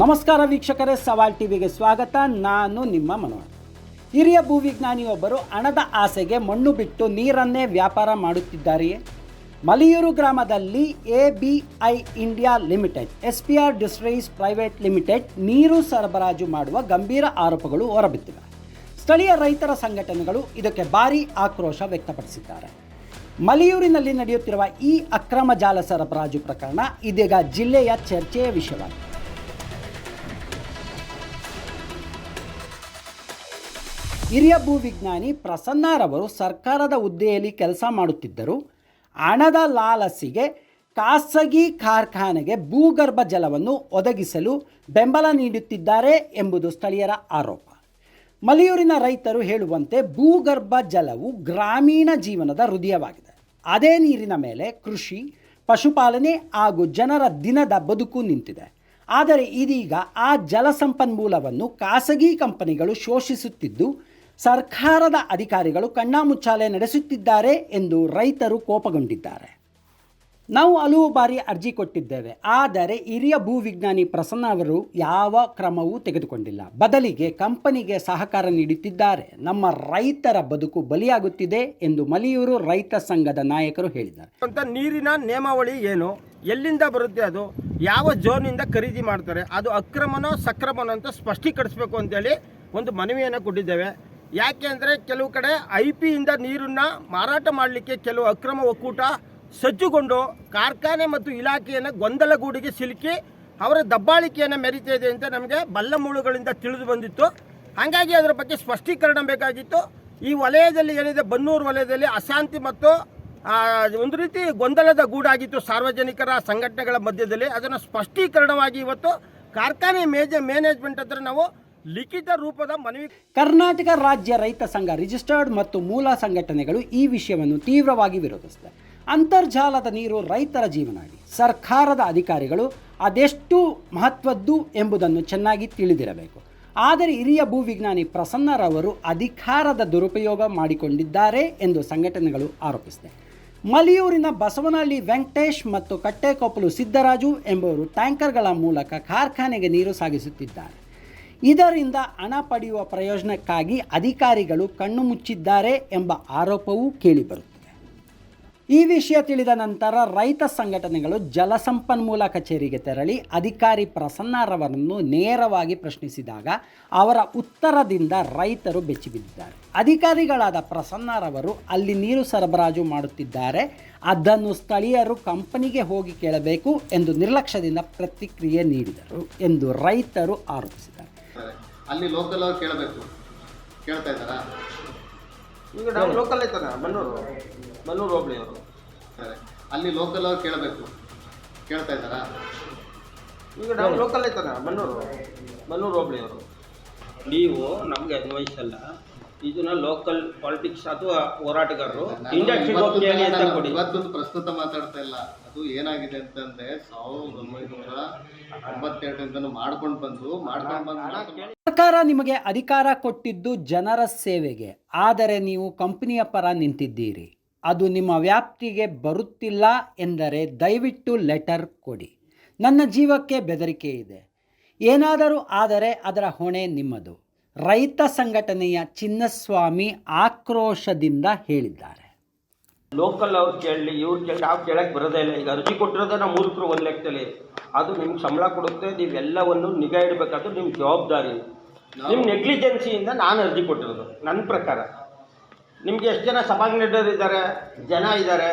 ನಮಸ್ಕಾರ ವೀಕ್ಷಕರೇ, ಸವಾಲ್ ಟಿವಿಗೆ ಸ್ವಾಗತ. ನಾನು ನಿಮ್ಮ ಮನೋಹರ್. ಹಿರಿಯ ಭೂವಿಜ್ಞಾನಿಯೊಬ್ಬರು ಹಣದ ಆಸೆಗೆ ಮಣ್ಣು ಬಿಟ್ಟು ನೀರನ್ನೇ ವ್ಯಾಪಾರ ಮಾಡುತ್ತಿದ್ದಾರೆಯೇ? ಮಲಿಯೂರು ಗ್ರಾಮದಲ್ಲಿ A B I India limited, S P R distilleries private limited ನೀರು ಸರಬರಾಜು ಮಾಡುವ ಗಂಭೀರ ಆರೋಪಗಳು ಹೊರಬಿದ್ದಿವೆ. ಸ್ಥಳೀಯ ರೈತರ ಸಂಘಟನೆಗಳು ಇದಕ್ಕೆ ಭಾರೀ ಆಕ್ರೋಶ ವ್ಯಕ್ತಪಡಿಸಿದ್ದಾರೆ. ಮಲಿಯೂರಿನಲ್ಲಿ ನಡೆಯುತ್ತಿರುವ ಈ ಅಕ್ರಮ ಜಾಲ ಸರಬರಾಜು ಪ್ರಕರಣ ಇದೀಗ ಜಿಲ್ಲೆಯ ಚರ್ಚೆಯ ವಿಷಯವಾಗಿದೆ. ಹಿರಿಯ ಭೂವಿಜ್ಞಾನಿ ಪ್ರಸನ್ನರವರು ಸರ್ಕಾರದ ಹುದ್ದೆಯಲ್ಲಿ ಕೆಲಸ ಮಾಡುತ್ತಿದ್ದರು. ಹಣದ ಲಾಲಸಿಗೆ ಖಾಸಗಿ ಕಾರ್ಖಾನೆಗೆ ಭೂಗರ್ಭ ಜಲವನ್ನು ಒದಗಿಸಲು ಬೆಂಬಲ ನೀಡುತ್ತಿದ್ದಾರೆ ಎಂಬುದು ಸ್ಥಳೀಯರ ಆರೋಪ. ಮಲಿಯೂರಿನ ರೈತರು ಹೇಳುವಂತೆ ಭೂಗರ್ಭ ಜಲವು ಗ್ರಾಮೀಣ ಜೀವನದ ಹೃದಯವಾಗಿದೆ. ಅದೇ ನೀರಿನ ಮೇಲೆ ಕೃಷಿ, ಪಶುಪಾಲನೆ ಹಾಗೂ ಜನರ ದಿನದ ಬದುಕು ನಿಂತಿದೆ. ಆದರೆ ಇದೀಗ ಆ ಜಲಸಂಪನ್ಮೂಲವನ್ನು ಖಾಸಗಿ ಕಂಪನಿಗಳು ಶೋಷಿಸುತ್ತಿದ್ದು ಸರ್ಕಾರದ ಅಧಿಕಾರಿಗಳು ಕಣ್ಣಾಮುಚ್ಚಾಲೆ ನಡೆಸುತ್ತಿದ್ದಾರೆ ಎಂದು ರೈತರು ಕೋಪಗೊಂಡಿದ್ದಾರೆ. ನಾವು ಹಲವು ಬಾರಿ ಅರ್ಜಿ ಕೊಟ್ಟಿದ್ದೇವೆ, ಆದರೆ ಹಿರಿಯ ಭೂವಿಜ್ಞಾನಿ ಪ್ರಸನ್ನ ಅವರು ಯಾವ ಕ್ರಮವೂ ತೆಗೆದುಕೊಂಡಿಲ್ಲ. ಬದಲಿಗೆ ಕಂಪನಿಗೆ ಸಹಕಾರ ನೀಡುತ್ತಿದ್ದಾರೆ. ನಮ್ಮ ರೈತರ ಬದುಕು ಬಲಿಯಾಗುತ್ತಿದೆ ಎಂದು ಮಲಿಯೂರು ರೈತ ಸಂಘದ ನಾಯಕರು ಹೇಳಿದ್ದಾರೆ. ಅಂತ ನೀರಿನ ನಿಯಮಾವಳಿ ಏನು? ಎಲ್ಲಿಂದ ಬರುತ್ತೆ ಅದು? ಯಾವ ಜೋನಿಂದ ಖರೀದಿ ಮಾಡ್ತಾರೆ? ಅದು ಅಕ್ರಮನೋ ಸಕ್ರಮನೋ ಅಂತ ಸ್ಪಷ್ಟೀಕರಿಸಬೇಕು ಅಂತೇಳಿ ಒಂದು ಮನವಿಯನ್ನು ಕೊಟ್ಟಿದ್ದೇವೆ. ಯಾಕೆ ಅಂದರೆ ಕೆಲವು ಕಡೆ ಐ ಪಿಯಿಂದ ನೀರನ್ನು ಮಾರಾಟ ಮಾಡಲಿಕ್ಕೆ ಕೆಲವು ಅಕ್ರಮ ಒಕ್ಕೂಟ ಸಜ್ಜುಗೊಂಡು ಕಾರ್ಖಾನೆ ಮತ್ತು ಇಲಾಖೆಯನ್ನು ಗೊಂದಲಗೂಡಿಗೆ ಸಿಲುಕಿ ಅವರ ದಬ್ಬಾಳಿಕೆಯನ್ನು ಮೆರಿತಾ ಇದೆ ಅಂತ ನಮಗೆ ಬಲ್ಲಮೂಳುಗಳಿಂದ ತಿಳಿದು ಬಂದಿತ್ತು. ಹಾಗಾಗಿ ಅದರ ಬಗ್ಗೆ ಸ್ಪಷ್ಟೀಕರಣ ಬೇಕಾಗಿತ್ತು. ಈ ವಲಯದಲ್ಲಿ ಏನಿದೆ, ಬನ್ನೂರು ವಲಯದಲ್ಲಿ ಅಶಾಂತಿ ಮತ್ತು ಒಂದು ರೀತಿ ಗೊಂದಲದ ಗೂಡಾಗಿತ್ತು ಸಾರ್ವಜನಿಕರ ಸಂಘಟನೆಗಳ ಮಧ್ಯದಲ್ಲಿ. ಅದನ್ನು ಸ್ಪಷ್ಟೀಕರಣವಾಗಿ ಇವತ್ತು ಕಾರ್ಖಾನೆ ಮೇಜ ಮ್ಯಾನೇಜ್ಮೆಂಟ್ ಹತ್ರ ನಾವು ಲಿಖಿತ ರೂಪದ ಮನವಿ ಕರ್ನಾಟಕ ರಾಜ್ಯ ರೈತ ಸಂಘ ರಿಜಿಸ್ಟರ್ಡ್ ಮತ್ತು ಮೂಲ ಸಂಘಟನೆಗಳು ಈ ವಿಷಯವನ್ನು ತೀವ್ರವಾಗಿ ವಿರೋಧಿಸಿದೆ. ಅಂತರ್ಜಾಲದ ನೀರು ರೈತರ ಜೀವನಾಡಿ. ಸರ್ಕಾರದ ಅಧಿಕಾರಿಗಳು ಅದೆಷ್ಟು ಮಹತ್ವದ್ದು ಎಂಬುದನ್ನು ಚೆನ್ನಾಗಿ ತಿಳಿದಿರಬೇಕು. ಆದರೆ ಹಿರಿಯ ಭೂವಿಜ್ಞಾನಿ ಪ್ರಸನ್ನರವರು ಅಧಿಕಾರದ ದುರುಪಯೋಗ ಮಾಡಿಕೊಂಡಿದ್ದಾರೆ ಎಂದು ಸಂಘಟನೆಗಳು ಆರೋಪಿಸಿದೆ. ಮಲಿಯೂರಿನ ಬಸವನಹಳ್ಳಿ ವೆಂಕಟೇಶ್ ಮತ್ತು ಕಟ್ಟೆಕೊಪ್ಪಲು ಸಿದ್ದರಾಜು ಎಂಬುವರು ಟ್ಯಾಂಕರ್ಗಳ ಮೂಲಕ ಕಾರ್ಖಾನೆಗೆ ನೀರು ಸಾಗಿಸುತ್ತಿದ್ದಾರೆ. ಇದರಿಂದ ಹಣ ಪಡೆಯುವ ಪ್ರಯೋಜನಕ್ಕಾಗಿ ಅಧಿಕಾರಿಗಳು ಕಣ್ಣು ಮುಚ್ಚಿದ್ದಾರೆ ಎಂಬ ಆರೋಪವೂ ಕೇಳಿಬರುತ್ತದೆ ಈ ವಿಷಯ ತಿಳಿದ ನಂತರ ರೈತ ಸಂಘಟನೆಗಳು ಜಲಸಂಪನ್ಮೂಲ ಕಚೇರಿಗೆ ತೆರಳಿ ಅಧಿಕಾರಿ ಪ್ರಸನ್ನರವರನ್ನು ನೇರವಾಗಿ ಪ್ರಶ್ನಿಸಿದಾಗ ಅವರ ಉತ್ತರದಿಂದ ರೈತರು ಬೆಚ್ಚಿಬಿದ್ದಿದ್ದಾರೆ. ಅಧಿಕಾರಿಗಳಾದ ಪ್ರಸನ್ನರವರು ಅಲ್ಲಿ ನೀರು ಸರಬರಾಜು ಮಾಡುತ್ತಿದ್ದಾರೆ. ಅದನ್ನು ಸ್ಥಳೀಯರು ಕಂಪನಿಗೆ ಹೋಗಿ ಕೇಳಬೇಕು ಎಂದು ನಿರ್ಲಕ್ಷ್ಯದಿಂದ ಪ್ರತಿಕ್ರಿಯೆ ನೀಡಿದರು ಎಂದು ರೈತರು ಆರೋಪಿಸಿದ್ದಾರೆ. ಅಲ್ಲಿ ಲೋಕಲ್ ಅವ್ರು ಕೇಳಬೇಕು. ಕೇಳ್ತಾ ಇದ್ದಾರಾ? ಈಗ ನಾವು ಲೋಕಲ್ ಐತಾನೆ ಬನ್ನೂರು ಮನ್ನೂರು. ಹೋಬಳಿ ಅವರು. ಸರಿ. ಅಲ್ಲಿ ಲೋಕಲ್ ಅವ್ರು ಕೇಳಬೇಕು. ಕೇಳ್ತಾ ಇದ್ದಾರಾ? ಈಗ ನಾವು ಲೋಕಲ್ ಐತಾನೆ ಬನ್ನೂರು ಮನ್ನೂರು. ಹೋಬಳಿ ಅವರು. ನೀವು ನಮಗೆ ಅನ್ವಯಿಸಲ್ಲ ಇದನ್ನ ಲೋಕಲ್ ಪಾಲಿಟಿಕ್ಸ್ ಅಥವಾ ಹೋರಾಟಗಾರರು ಇಂಡಸ್ಟ್ರಿಗೆ ಹೋಗಿ ಅಂತ ಕೊಡಿ. ಇವತ್ತೊಂದು ಪ್ರಸ್ತುತ ಮಾತಾಡ್ತಾ ಇಲ್ಲ. ಅದು ಏನಾಗಿದೆ ಅಂತಂದ್ರೆ ಸಾವಿರದ ಒಂಬೈನೂರ ತೊಂಬತ್ತೆರಡರಿಂದನೂ ಮಾಡ್ಕೊಂಡು ಬಂದು ಮಾಡ್ಕೊಂಡು ಬಂದು ಸರ್ಕಾರ ನಿಮಗೆ ಅಧಿಕಾರ ಕೊಟ್ಟಿದ್ದು ಜನರ ಸೇವೆಗೆ. ಆದರೆ ನೀವು ಕಂಪನಿಯ ಪರ ನಿಂತಿದ್ದೀರಿ. ಅದು ನಿಮ್ಮ ವ್ಯಾಪ್ತಿಗೆ ಬರುತ್ತಿಲ್ಲ ಎಂದರೆ ದಯವಿಟ್ಟು ಲೆಟರ್ ಕೊಡಿ. ನನ್ನ ಜೀವಕ್ಕೆ ಬೆದರಿಕೆ ಇದೆ. ಏನಾದರೂ ಆದರೆ ಅದರ ಹೊಣೆ ನಿಮ್ಮದು. ರೈತ ಸಂಘಟನೆಯ ಚಿನ್ನಸ್ವಾಮಿ ಆಕ್ರೋಶದಿಂದ ಹೇಳಿದ್ದಾರೆ. ಲೋಕಲ್ ಅವ್ರು ಕೇಳಲಿ ಇವ್ರು ಕೇಳಿ ನಾವು ಕೇಳಕ್ಕೆ ಬರೋದೇ ಇಲ್ಲ. ಈಗ ಅರ್ಜಿ ಕೊಟ್ಟಿರೋದೇ ನಾವು ಮೂರ್ಖರು ಒಂದು ಲೆಕ್ಕದಲ್ಲಿ. ಅದು ನಿಮ್ಗೆ ಸಂಬಳ ಕೊಡುತ್ತೆ ನೀವೆಲ್ಲವನ್ನು ನಿಗಾ ಇಡಬೇಕಾದ್ರು ನಿಮ್ಮ ಜವಾಬ್ದಾರಿ. ನಿಮ್ಮ ನೆಗ್ಲಿಜೆನ್ಸಿಯಿಂದ ನಾನು ಅರ್ಜಿ ಕೊಟ್ಟಿರೋದು ನನ್ನ ಪ್ರಕಾರ. ನಿಮ್ಗೆ ಎಷ್ಟು ಜನ ಸಭಾಂಗಣರು ಇದ್ದಾರೆ ಜನ ಇದ್ದಾರೆ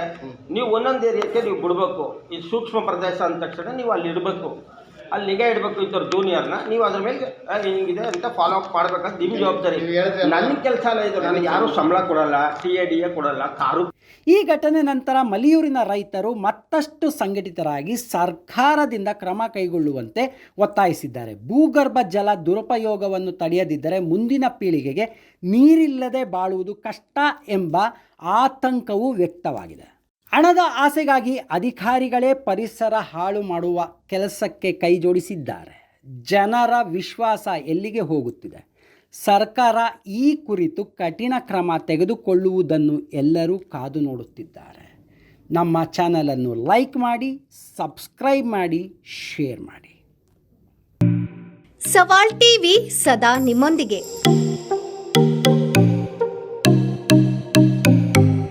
ನೀವು ಒಂದೊಂದು ಏರಿಯಾಕ್ಕೆ ನೀವು ಬಿಡಬೇಕು. ಇದು ಸೂಕ್ಷ್ಮ ಪ್ರದೇಶ ಅಂದ ತಕ್ಷಣ ನೀವು ಅಲ್ಲಿ ಇಡಬೇಕು. ಅಲ್ಲಿ ನಿಗಾ ಇಡಬೇಕು ಇದ್ದವ್ರು ಜೂನಿಯರ್ನ ನೀವು ಅದ್ರ ಮೇಲೆ ಹಿಂಗಿದೆ ಅಂತ ಫಾಲೋ ಅಪ್ ಮಾಡ್ಬೇಕಂತ ನಿಮ್ಮ ಜವಾಬ್ದಾರಿ. ನನ್ನ ಕೆಲಸ ಅಲ್ಲ ಇದು ನನಗೆ ಯಾರೂ ಸಂಬಳ ಕೊಡಲ್ಲ ಟಿ ಎ ಡಿ ಎ ಕೊಡಲ್ಲ ಕಾರು. ಈ ಘಟನೆ ನಂತರ ಮಲಿಯೂರಿನ ರೈತರು ಮತ್ತಷ್ಟು ಸಂಘಟಿತರಾಗಿ ಸರ್ಕಾರದಿಂದ ಕ್ರಮ ಕೈಗೊಳ್ಳುವಂತೆ ಒತ್ತಾಯಿಸಿದ್ದಾರೆ. ಭೂಗರ್ಭ ಜಲ ದುರುಪಯೋಗವನ್ನು ತಡೆಯದಿದ್ದರೆ ಮುಂದಿನ ಪೀಳಿಗೆಗೆ ನೀರಿಲ್ಲದೆ ಬಾಳುವುದು ಕಷ್ಟ ಎಂಬ ಆತಂಕವೂ ವ್ಯಕ್ತವಾಗಿದೆ. ಹಣದ ಆಸೆಗಾಗಿ ಅಧಿಕಾರಿಗಳೇ ಪರಿಸರ ಹಾಳು ಮಾಡುವ ಕೆಲಸಕ್ಕೆ ಕೈ ಜೋಡಿಸಿದ್ದಾರೆ ಜನರ ವಿಶ್ವಾಸ ಎಲ್ಲಿಗೆ ಹೋಗುತ್ತಿದೆ? ಸರ್ಕಾರ ಈ ಕುರಿತು ಕಠಿಣ ಕ್ರಮ ತೆಗೆದುಕೊಳ್ಳುವುದನ್ನು ಎಲ್ಲರೂ ಕಾದು ನೋಡುತ್ತಿದ್ದಾರೆ. ನಮ್ಮ ಚಾನಲನ್ನು ಲೈಕ್ ಮಾಡಿ, ಸಬ್ಸ್ಕ್ರೈಬ್ ಮಾಡಿ, ಶೇರ್ ಮಾಡಿ. ಸವಾಲ್ ಟಿವಿ ಸದಾ ನಿಮ್ಮೊಂದಿಗೆ.